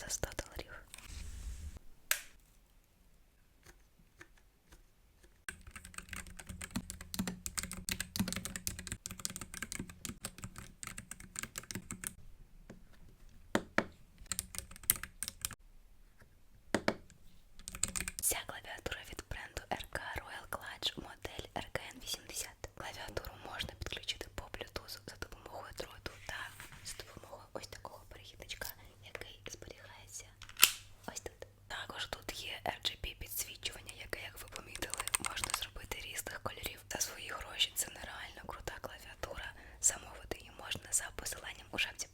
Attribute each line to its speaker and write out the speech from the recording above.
Speaker 1: за 100 доларів. Сякла RGB підсвічування, яке, як ви помітили, можна зробити різних кольорів за свої гроші. Це нереально крута клавіатура. Замовити її можна за посиланням у шапці